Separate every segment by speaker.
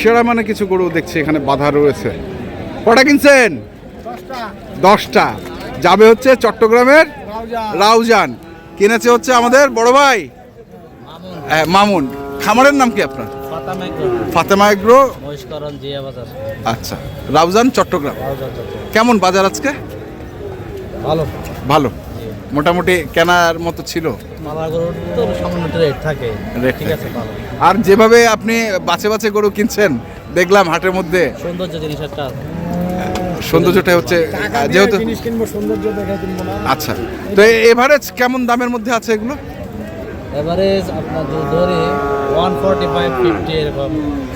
Speaker 1: সেরা মানে কিছু গরু দেখছি এখানে বাধা রয়েছে। কটা কিনছেন? দশটা। যাবে হচ্ছে চট্টগ্রামের রাউজান। কিনেছে হচ্ছে আমাদের বড় ভাই? হ্যাঁ, মামুন। খামারের নাম কি আপনার? ফাতেমা এগ্রো। আচ্ছা রাউজান চট্টগ্রাম। কেমন বাজার আজকে?
Speaker 2: ভালো।
Speaker 1: ভালো। মোটামুটি কেনার মতো ছিল?
Speaker 2: মালার গরুর তো সামান্য রেট থাকে।
Speaker 1: Rate
Speaker 2: ঠিক আছে ভালো।
Speaker 1: আর যেভাবে আপনি বাছে বাছে গরু কিনছেন দেখলাম হাটের মধ্যে
Speaker 2: সৌন্দর্য জিনিস একটা।
Speaker 1: সৌন্দর্যটা হচ্ছে যেহেতু
Speaker 3: সৌন্দর্য দেখে কিনবো না।
Speaker 1: আচ্ছা তো এভারেজ কেমন দামের মধ্যে আছে এগুলো?
Speaker 2: এভারেজ আপনার ধরে ওয়ান ফোর্টি ফাইভ ফিফটি এরকম।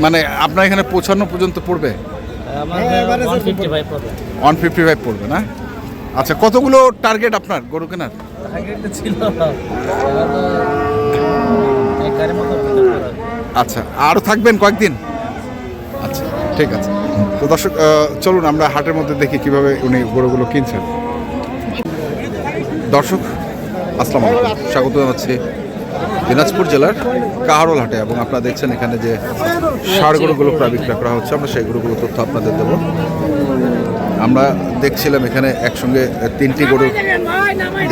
Speaker 1: মানে আপনার এখানে পৌঁছানো পর্যন্ত পড়বে?
Speaker 2: আমাদের
Speaker 3: হ্যাঁ,
Speaker 2: ওয়ান ফিফটি ফাইভ পড়বে।
Speaker 1: ওয়ান ফিফটি ফাইভ পড়বে না? আচ্ছা কতগুলো টার্গেট আপনার গরু কেনার?
Speaker 2: ছিল।
Speaker 1: আচ্ছা আরও থাকবেন কয়েকদিন? আচ্ছা ঠিক আছে। তো দর্শক চলুন আমরা হাটের মধ্যে দেখি কীভাবে উনি গরুগুলো কিনছেন। দর্শক আসসালামু আলাইকুম। স্বাগত জানাচ্ছি দিনাজপুর জেলার কাহারোল হাটে এবং আপনারা দেখছেন এখানে যে সার গরুগুলো প্রায় বিক্রয় করা হচ্ছে। আমরা সেই গরুগুলো তথ্য আপনাদের দেব। আমরা দেখছিলাম এখানে একসঙ্গে তিনটি গরুর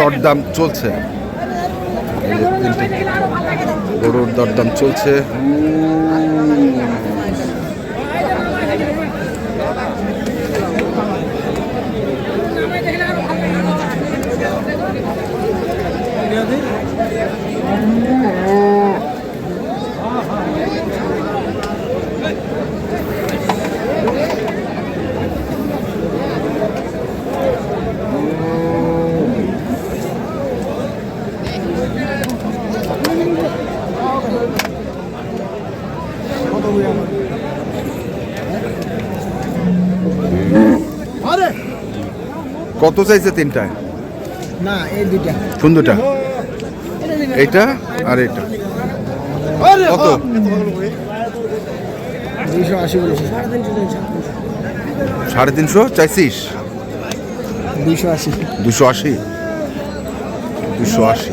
Speaker 1: দরদাম চলছে। তিনটি গরুর দরদাম চলছে।
Speaker 3: আরে
Speaker 1: কত চাইছে তিনটায়
Speaker 3: না এই দুইটা
Speaker 1: কোন দুটা এইটা আর এইটা কত সাড়ে তিনশো চাইছিস
Speaker 3: দুইশো আশি
Speaker 1: দুশো আশি দুশো আশি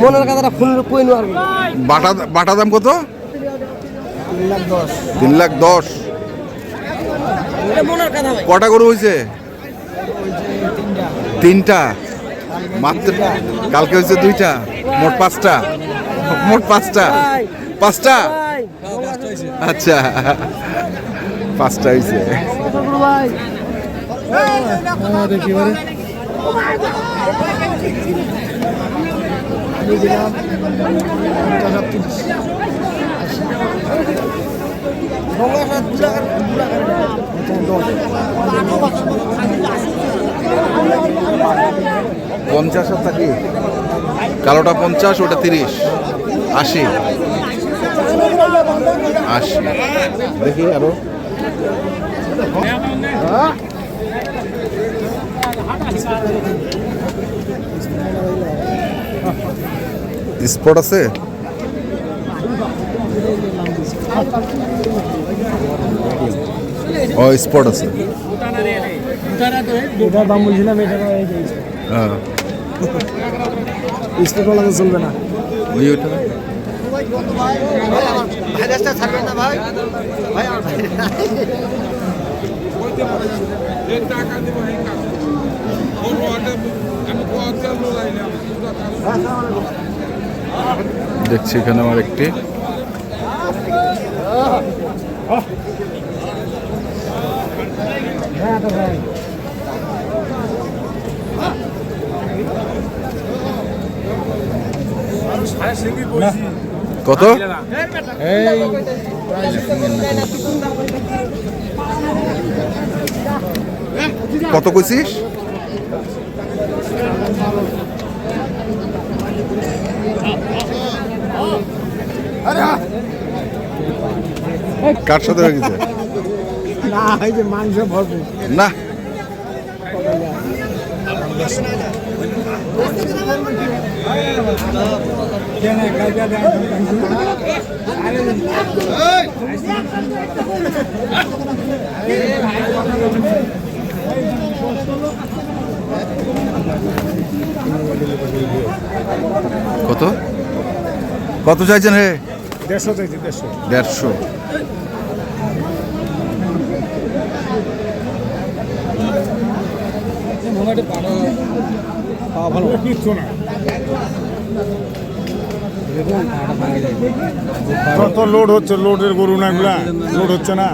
Speaker 3: মনের কথাটা ফোন কই নো আর
Speaker 1: বাটা বাটা দাম কত?
Speaker 3: তিন লাখ দশ।
Speaker 1: তিন লাখ দশ।
Speaker 4: এটা মনের কথা ভাই।
Speaker 1: কটা গরু হয়েছে?
Speaker 3: তিনটা।
Speaker 1: তিনটা মাত্র কালকে হয়েছে দুইটা। মোট পাঁচটা। মোট পাঁচটা। পাঁচটা? আচ্ছা। পাঁচটা হয়েছে।
Speaker 3: ভাই? দেখি এবারে। পঞ্চাশ আর
Speaker 1: থাকি। কালোটা পঞ্চাশ ওটা তিরিশ। আশি। আশি। দেখি আরও। স্পট আছে? ও স্পট আছে।
Speaker 3: দাম বলছিলাম এটা
Speaker 1: হ্যাঁ
Speaker 3: স্টেটওয়ালা তো চলবে না।
Speaker 1: ওই ওইটা দেখছি এখানে আমার একটি। কত?
Speaker 3: এই
Speaker 1: কত কইছিস? কার সাথে গেছে
Speaker 3: না এই যে মাংস ভরপুর
Speaker 1: না। কত? কত চাইছেন হে
Speaker 3: দেড়শো চাইছি দেড়শো।
Speaker 1: দেড়শো।
Speaker 3: কত লোড হচ্ছে লোডের গরু না এগুলা লোড হচ্ছে না।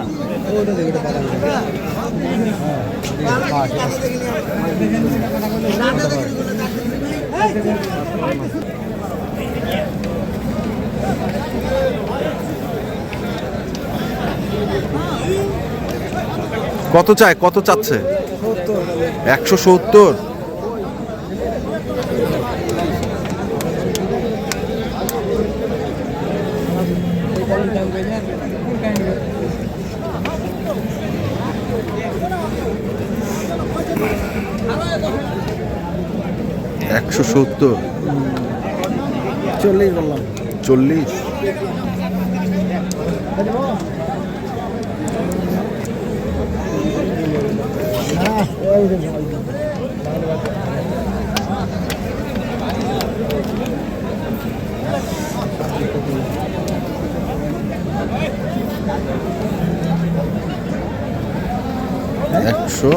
Speaker 1: কত চায়? কত চাচ্ছে? একশো সত্তর? একশো সত্তর।
Speaker 3: চল্লিশ বললাম।
Speaker 1: চল্লিশ। একশো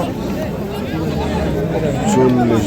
Speaker 1: চল্লিশ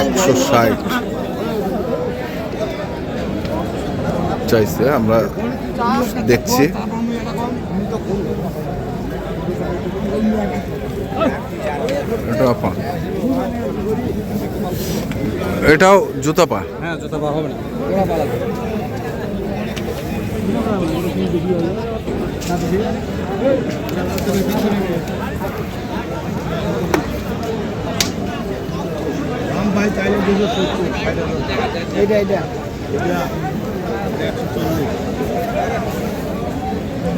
Speaker 1: একশো ষাট। চাইছে আমরা দেখছি। এটা পা। এটাও জুতা পা?
Speaker 2: হ্যাঁ জুতো পাওয়া হবে না।
Speaker 3: ভাই চাইলে দুশো সত্তর এইটা এইটা।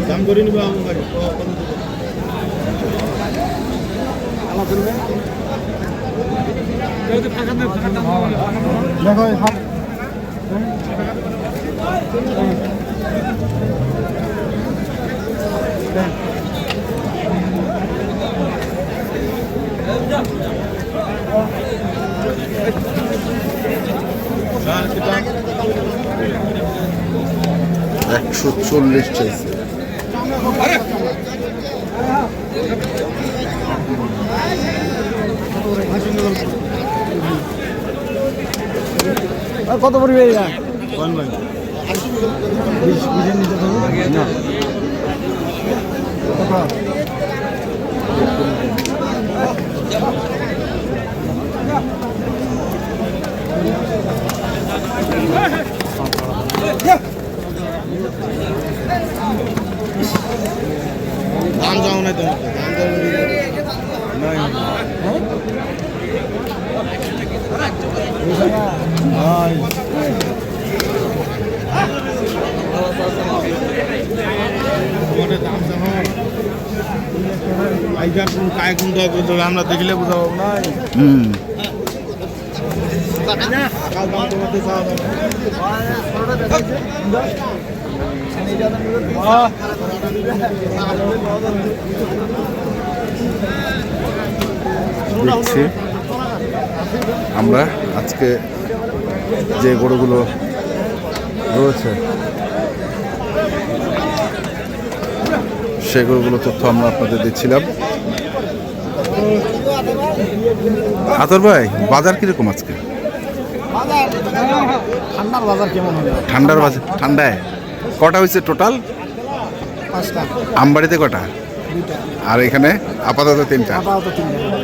Speaker 3: দাম করে নিবা আমার বাড়ি। দেখো হাত
Speaker 1: একশো চল্লিশ চাইছে
Speaker 3: কত পড়বে এটা
Speaker 5: দাম যাও না তোমার দাম যাও তোমাদের দাম যাও আইজার কোন কায় কোন দয় বলতে আমরা দেখলে বুঝাবো না
Speaker 1: হুম। আমরা আজকে যে গরুগুলো রয়েছে সেই গরুগুলো তথ্য আমরা আপনাদের দিচ্ছিলাম। আতর ভাই বাজার কীরকম আজকে?
Speaker 3: ঠান্ডার বাজার কেমন
Speaker 1: ঠান্ডার বাজার ঠান্ডায়। কটা হয়েছে টোটাল আমবাড়িতে কটা? আর এখানে আপাতত তিনটা।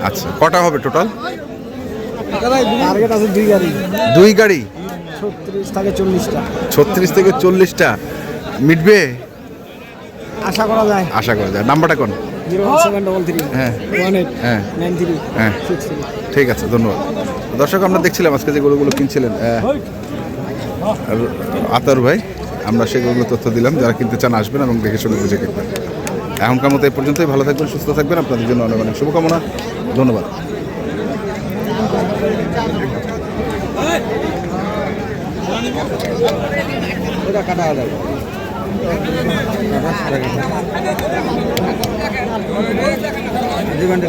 Speaker 1: আচ্ছা কটা হবে টোটাল
Speaker 3: দুই গাড়ি।
Speaker 1: দুই গাড়ি?
Speaker 3: ছত্রিশ থেকে চল্লিশটা।
Speaker 1: ছত্রিশ থেকে চল্লিশটা। মিটবে?
Speaker 3: আশা করা যায়।
Speaker 1: আশা করা যায়। নাম্বারটা কোন? হ্যাঁ। হ্যাঁ। হ্যাঁ। ঠিক আছে ধন্যবাদ। দর্শক আমরা দেখছিলাম আজকে যে গরুগুলো কিনছিলেন আতর ভাই আমরা সেই গরুগুলো তথ্য দিলাম যারা কিনতে চান আসবেন এবং দেখে শুনে বুঝে কিনবেন। এখনকার মতো এই পর্যন্তই ভালো থাকবেন সুস্থ থাকবেন আপনাদের জন্য অনেক অনেক শুভকামনা ধন্যবাদ। দু ঘণ্টা